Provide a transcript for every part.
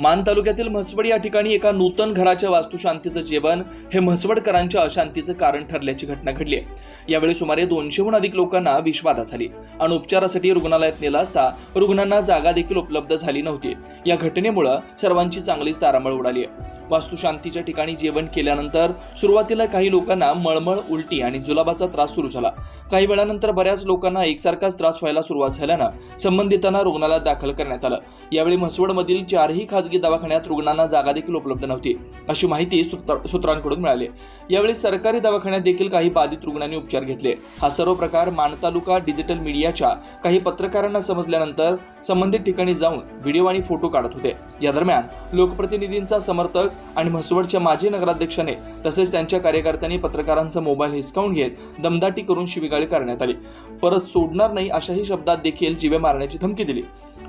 मान तालुक्यातील म्हसवड या ठिकाणी एका नूतन घराच्या वास्तुशांतीचं जेवण हे म्हसवडकरांच्या अशांतीचं कारण ठरल्याची घटना घडली आहे. यावेळी सुमारे दोनशेहून अधिक लोकांना विषबाधा झाली. आणि उपचारासाठी रुग्णालयात नेलं असता रुग्णांना जागा देखील उपलब्ध झाली नव्हती. या घटनेमुळं सर्वांची चांगलीच तारांबळ उडाली आहे. वास्तुशांतीच्या ठिकाणी जेवण केल्यानंतर सुरुवातीला काही लोकांना मळमळ उलटी आणि जुलाबाचा त्रास सुरू झाला. काही वेळानंतर बऱ्याच लोकांना एकसारखाच त्रास व्हायला सुरुवात झाल्यानं संबंधितांना रुग्णालयात दाखल करण्यात आलं. यावेळी म्हसवडमधील चारही खाजगी खासगी दवाखान्यात रुग्णांना जागा देखील उपलब्ध नव्हती अशी माहिती सूत्रांकडून मिळाली. यावेळी सरकारी दवाखान्यात देखील काही बाधित रुग्णांनी उपचार घेतले. हा सर्व प्रकार मान तालुका डिजिटल मीडियाच्या काही पत्रकारांना समजल्यानंतर संबंधित ठिकाणी जाऊन व्हिडिओ आणि फोटो काढत होते. या दरम्यान लोकप्रतिनिधींचा समर्थक आणि म्हसवडच्या माजी नगराध्यक्षाने तसेच त्यांच्या कार्यकर्त्यांनी पत्रकारांचा मोबाईल हिसकावून घेत दमदाटी करून शिवीगाळी करण्यात आली. परत सोडणार नाही अशाही शब्दात देखील जीवे मारण्याची धमकी दिली.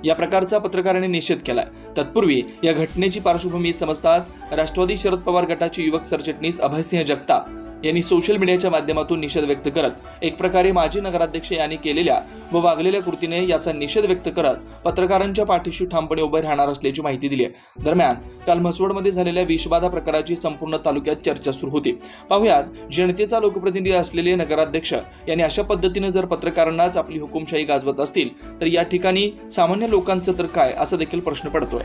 या प्रकारचा पत्रकारांनी निषेध केलाय. तत्पूर्वी या घटनेची पार्श्वभूमी समजताच राष्ट्रवादी शरद पवार गटाचे युवक सरचिटणीस अभयसिंह जगताप यांनी सोशल मीडियाच्या माध्यमातून निषेध व्यक्त करत एक प्रकारे माजी नगराध्यक्ष यांनी केलेल्या व वागलेल्या कृतीने याचा निषेध व्यक्त करत पत्रकारांच्या पाठीशी ठामपणे उभे राहणार असल्याची माहिती दिली आहे. दरम्यान काल म्हसवडमध्ये झालेल्या विषबाधा प्रकाराची संपूर्ण तालुक्यात चर्चा सुरू होती. पाहुयात जनतेचा लोकप्रतिनिधी असलेले नगराध्यक्ष यांनी अशा पद्धतीने जर पत्रकारांनाच आपली हुकुमशाही गाजवत असतील तर या ठिकाणी सामान्य लोकांचं तर काय असा देखील प्रश्न पडतोय.